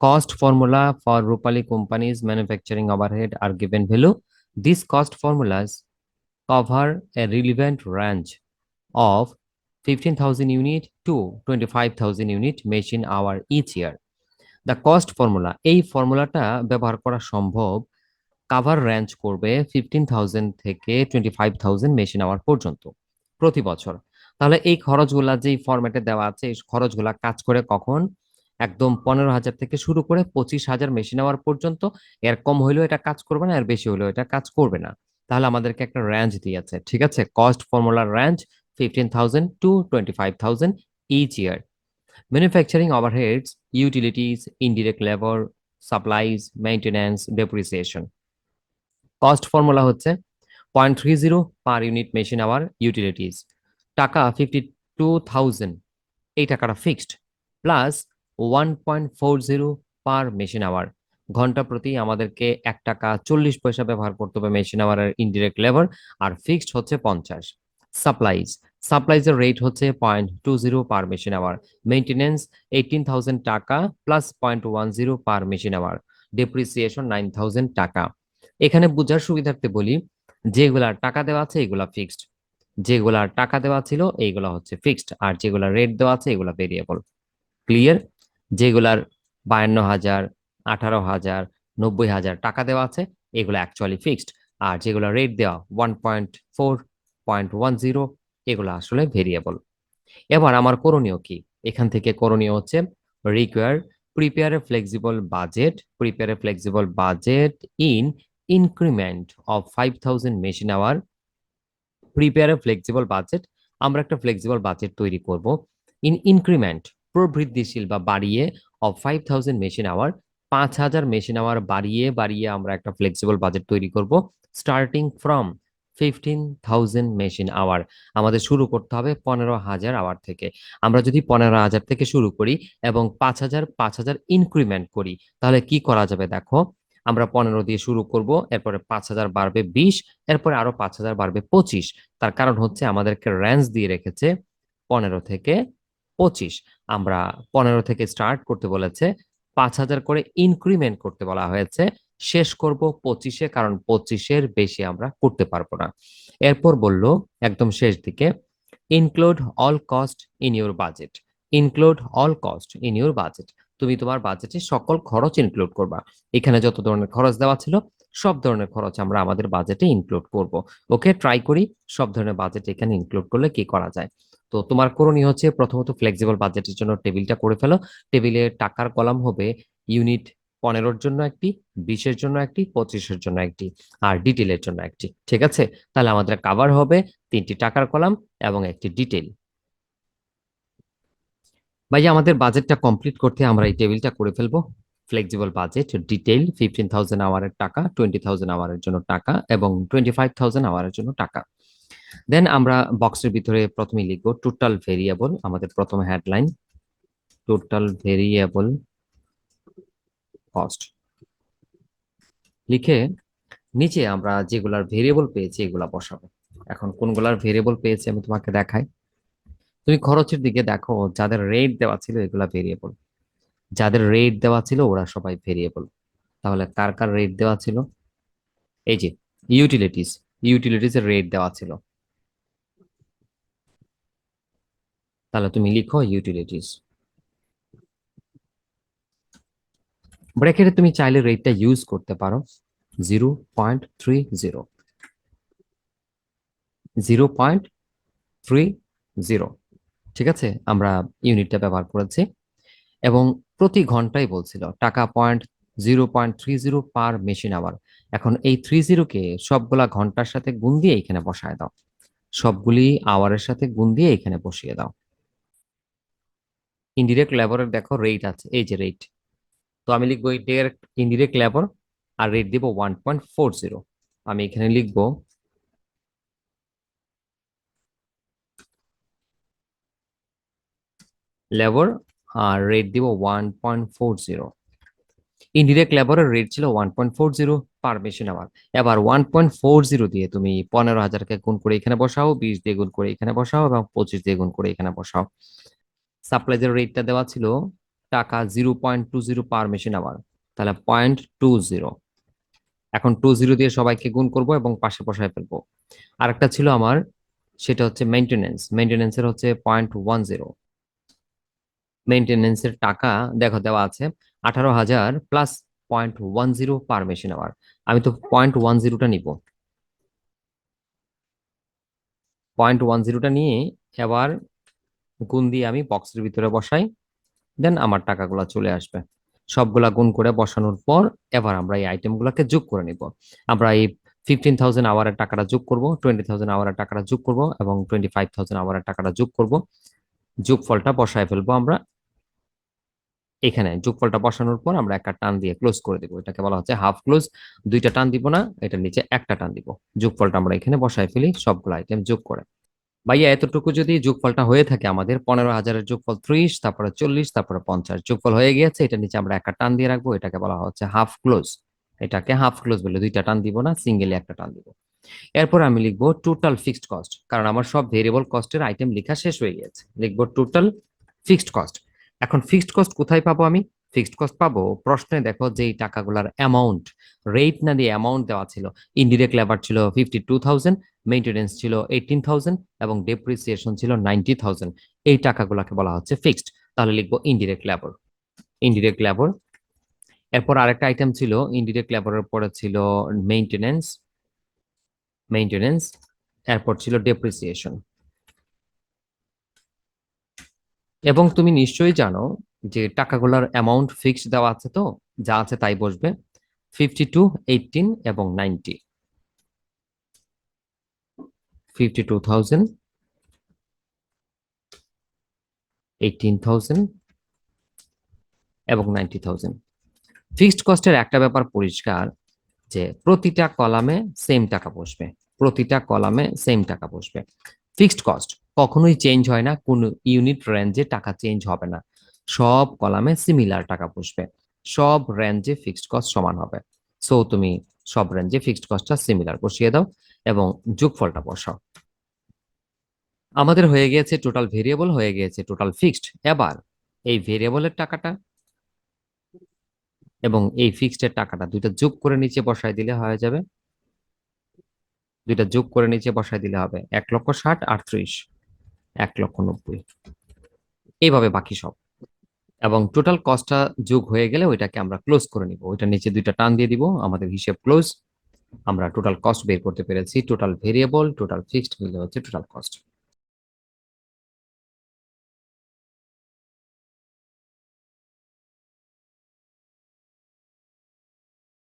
cost formula for Rupali company's manufacturing overhead are given below. These cost formulas cover a relevant range of 15,000 unit to 25,000 unit machine hour each year. The cost formula এই ফর্মুলাটা ব্যবহার করা সম্ভব cover range করবে fifteen thousand থেকে twenty five thousand machine hour পর্যন্ত প্রতি বছর তাহলে এই খরচগুলা যেই ফরম্যাটে দেওয়া আছে এই খরচগুলা কাজ করে কখন একদম পনেরো হাজার থেকে শুরু করে পঁচিশ হাজার মেশিন আওয়ার পর্যন্ত এর কম হইলেও এটা কাজ করবে না, এর বেশি হইলেও এটা কাজ করবে না। তাহলে আমাদেরকে একটা রেঞ্জ দিয়েছে, ঠিক আছে? Cost ফর্মুলার range fifteen thousand to twenty five thousand each year manufacturing overheads utilities indirect labour supplies maintenance depreciation cost formula হচ্ছে point three zero per unit machine hour utilities টাকা ফিফটি টু থাউজেন্ড এই টাকাটা fixed plus one point four zero per machine hour ঘণ্টা প্রতি আমাদেরকে এক টাকা চল্লিশ পয়সা ব্যবহার করতে হবে মেশিন আওয়ারের ইনডিরেক্ট লেবার আর ফিক্সড হচ্ছে পঞ্চাশ। সাপ্লাইজ সাপ্লাইজের রেট হচ্ছে point two zero per machine hour maintenance eighteen thousand টাকা plus point one zero per machine hour depreciation nine thousand টাকা। এখানে বোঝার সুবিধার্থে বলি, যেগুলা টাকা দেওয়া আছে এগুলা ফিক্সড যেগুলা টাকা দেওয়া ছিল, এইগুলা হচ্ছে ফিক্সড আর যেগুলা রেট দেওয়া আছে, এগুলা ভেরিয়েবল ক্লিয়ার যেগুলার বায়ান্ন হাজার আঠারো হাজার নব্বই হাজার টাকা দেওয়া আছে, এগুলো অ্যাকচুয়ালি ফিক্সড আর যেগুলো রেট দেওয়া one point four point one zero এগুলো আসলে ভেরিয়েবল এবার আমার করণীয় কি? এখান থেকে করণীয় হচ্ছে require prepare a flexible budget prepare a flexible budget in increment of five thousand machine hour prepare a flexible budget আমরা একটা ফ্লেক্সিবল বাজেট তৈরি করব ইন ইনক্রিমেন্ট প্রবৃদ্ধিশীল বা বাড়িয়ে of five thousand machine hour পাঁচ হাজার মেশিন আওয়ার বাড়িয়ে বাড়িয়ে আমরা একটা ফ্লেক্সিবল বাজেট তৈরি করব। Starting from fifteen thousand machine hour আমাদের শুরু করতে হবে পনেরো হাজার আওয়ার থেকে। আমরা যদি পনেরো হাজার থেকে শুরু করি এবং পাঁচ হাজার পাঁচ হাজার ইনক্রিমেন্ট করি, তাহলে কি করা যাবে দেখো? আমরা পনেরো দিয়ে শুরু করব, এরপরে পাঁচ হাজার বাড়বে বিশ, এরপরে আরও পাঁচ হাজার বাড়বে পঁচিশ। তার কারণ হচ্ছে আমাদেরকে রেঞ্জ দিয়ে রেখেছে পনেরো থেকে পঁচিশ। আমরা পনেরো থেকে স্টার্ট করতে বলেছে, পাঁচ হাজার করে ইনক্রিমেন্ট করতে বলা হয়েছে। শেষ করব পঁচিশে, কারণ পঁচিশের বেশি আমরা করতে পারব না। এরপর বলল, একদম শেষ দিকে include all cost in your budget include all cost in your budget তুমি তোমার বাজেটে সকল খরচ ইনক্লুড করবা। এখানে যত ধরনের খরচ দেওয়া ছিল, সব ধরনের খরচ আমরা আমাদের বাজেটে ইনক্লুড করব। ওকে ট্রাই করি, সব ধরনের বাজেট এখানে ইনক্লুড করলে কি করা যায়? তো তোমার করণীয় হচ্ছে প্রথমত ফ্লেক্সিবল বাজেটের জন্য টেবিলটা করে ফেলো। টেবিলে টাকার কলাম হবে ইউনিট পনেরোর জন্য একটি, বিশের জন্য একটি, পঁচিশের জন্য একটি, আর ডিটেলের জন্য একটি, ঠিক আছে? তাহলে আমাদের কাভার হবে তিনটি টাকার কলাম এবং একটি ডিটেল ভাই, আমাদের বাজেটটা কমপ্লিট করতে আমরা এই টেবিলটা করে ফেলব। Flexible budget detail fifteen thousand আওয়ারের টাকা টোয়েন্টি থাউজেন্ড আওয়ারের জন্য টাকা এবং টোয়েন্টি ফাইভ থাউজেন্ড আওয়ারের জন্য টাকা। দেন আমরা বক্সের ভিতরে প্রথমে লিখব টোটাল ভেরিয়েবল আমাদের প্রথম হেডলাইন টোটাল ভেরিয়েবল কস্ট লিখে নিচে আমরা যেগুলার ভেরিয়েবল পেয়েছি এগুলা বসাবো। এখন কোনগুলার ভেরিয়েবল পেয়েছি আমি তোমাকে দেখাই। তুমি খরচের দিকে দেখো, যাদের রেট দেওয়া ছিল এগুলা ভেরিয়েবল যাদের রেট দেওয়া ছিল ওরা সবাই ভেরিয়েবল তাহলে কার কার রেট দেওয়া ছিল? এই যে ইউটিলিটিস ইউটিলিটিস এর রেট দেওয়া ছিল। তাহলে তুমি লিখো ইউটিলিটিস ব্র্যাকেটে তুমি চাইলে রেটটা ইউজ করতে পারো। Zero point three zero zero point three zero ঠিক আছে? আমরা ইউনিটটা ব্যবহার করেছি। এবং প্রতি ঘন্টায় বলছিল টাকা point zero point three zero per machine hour এখন এই থ্রি জিরোকে সবগুলা ঘণ্টার সাথে গুণ দিয়ে এখানে বসায় দাও। সবগুলি আওয়ারের সাথে গুণ দিয়ে এখানে বসিয়ে দাও। ইনডিরেক্ট লেবারের দেখো রেট আছে, এই যে রেট তো আমি লিখব ডিরেক্ট ইনডিরেক্ট লেবার আর রেট দিব ওয়ান পয়েন্ট ফোর জিরো আমি এখানে লিখব লেবার আর রেট দিব one point four zero indirect লেবারের রেট ছিল one point four zero per machine hour এবার ওয়ান পয়েন্ট ফোর জিরো দিয়ে তুমি পনেরো হাজারকে গুণ করে এখানে বসাও, বিশ দিয়ে গুণ করে এখানে বসাও এবং পঁচিশ দিয়ে গুণ করে এখানে বসাও। সাপ্লাইজের রেটটা দেওয়া ছিল টাকা zero point two zero per machine hour তাহলে পয়েন্ট টু জিরো এখন টু জিরো দিয়ে সবাইকে গুণ করব এবং পাশে বসায় ফেলব। আরেকটা ছিল আমার, সেটা হচ্ছে মেনটেনেন্স মেনটেনেন্সের হচ্ছে পয়েন্ট ওয়ান জিরো মেনটেনেন্সের টাকা, দেখো দেওয়া আছে আঠারো হাজার plus point one zero per machine hour আমি তো পয়েন্ট ওয়ান জিরোটা নিব। পয়েন্ট ওয়ান জিরোটা নিয়ে এবার গুণ দিয়ে আমি বক্সের ভিতরে বসাই দেন আমার টাকাগুলো চলে আসবে। সবগুলা গুণ করে বসানোর পর এবার আমরা এই আইটেমগুলোকে যোগ করে নিব। আমরা এই ফিফটিন থাউজেন্ড আওয়ারের টাকাটা যোগ করব টোয়েন্টি থাউজেন্ড আওয়ারের টাকাটা যোগ করব এবং টোয়েন্টি ফাইভ থাউজেন্ড আওয়ারের টাকাটা যোগ করব। যোগফলটা বসায় ফেলব আমরা এখানে যোগফলটা বসানোর পর আমরা একটা টান দিয়ে ক্লোজ করে দিব। এটাকে বলা হচ্ছে হাফ ক্লোজ দুইটা টান দিব না, এটার নিচে একটা টান দিব। যোগফলটা আমরা এখানে বসায় ফেলি, সবগুলো আইটেম যোগ করে। ভাইয়া, এতটুকু যদি যোগফলটা হয়ে থাকে আমাদের, পনেরো হাজারের যোগফল ত্রিশ, তারপরে চল্লিশ, তারপরে পঞ্চাশ। যোগফল হয়ে গিয়েছে এটা নিচে আমরা একটা টান দিয়ে রাখব, এটাকে বলা হচ্ছে হাফ ক্লোজ এটাকে হাফ ক্লোজ বলে দুইটা টান দিব না সিঙ্গেলি একটা টান দিব। এরপর আমি লিখব টোটাল ফিক্সড কস্ট কারণ আমার সব ভেরিয়েবল কস্টের আইটেম লেখা শেষ হয়ে গিয়েছে। লিখব টোটাল ফিক্সড কস্ট এখন ফিক্সড কস্ট কোথায় পাবো আমি? ফিক্সড কস্ট পাবো? প্রশ্নে দেখো যে এই টাকাগুলার অ্যামাউন্ট রেট না দিয়ে অ্যামাউন্ট দেওয়া ছিল ইনডিরেক্ট লেবার ছিল ফিফটি টু থাউজেন্ড মেইনটেনেন্স ছিল এইটিন থাউজেন্ড এবং ডেপ্রিসিয়েশন ছিল নাইনটি থাউজেন্ড এই টাকাগুলোকে বলা হচ্ছে ফিক্সড তাহলে লিখব ইনডিরেক্ট লেবার ইনডিরেক্ট লেবার এরপর আরেকটা আইটেম ছিল ইনডিরেক্ট লেবারের পরে ছিল মেইনটেনেন্স মেইনটেনেন্স এরপর ছিল ডেপ্রিসিয়েশন এবং তুমি নিশ্চয়ই জানো যে টাকাগুলোর অ্যামাউন্ট ফিক্সড দেওয়া আছে তো, যা আছে তাই বসবে ফিফটি টু এইটিন এবং নাইনটি ফিফটি টু থাউজেন্ড এবং নাইনটি থাউজেন্ড ফিক্সড কস্টের একটা ব্যাপার পরিষ্কার, যে প্রতিটা কলামে সেম টাকা বসবে, প্রতিটা কলামে সেম টাকা বসবে। ফিক্সড কস্ট কখনোই চেঞ্জ হয় না, কোন ইউনিট রেঞ্জে টাকা চেঞ্জ হবে না। সব কলামে সিমিলার টাকা বসবে। সব রেঞ্জে ফিক্সড কস্ট সমান হবে। সো তুমি সব রেঞ্জে ফিক্সড কস্টটা সিমিলার বসিয়ে দাও এবং যোগফলটা বসাও। আমাদের হয়ে গিয়েছে টোটাল ভেরিয়েবল হয়ে গিয়েছে টোটাল ফিক্সড এবার এই ভেরিয়েবলের টাকাটা এবং এই ফিক্সড এর টাকাটা দুইটা যোগ করে নিচে বসায় দিলে হয়ে যাবে। দুইটা যোগ করে নিচে বসায় দিলে হবে এক লক্ষ ষাট আটত্রিশ। এক লক্ষ নব্বই। এইভাবে বাকি সব। এবং টোটাল কস্টটা যোগ হয়ে গেলে ওইটাকে আমরা ক্লোজ করে নিব। ওইটা নিচে দুইটা টান দিয়ে দিব, আমাদের হিসেব ক্লোজ আমরা টোটাল কস্ট বের করতে পেরেছি টোটাল ভেরিয়েবল টোটাল ফিক্সড মিলে হচ্ছে টোটাল কস্ট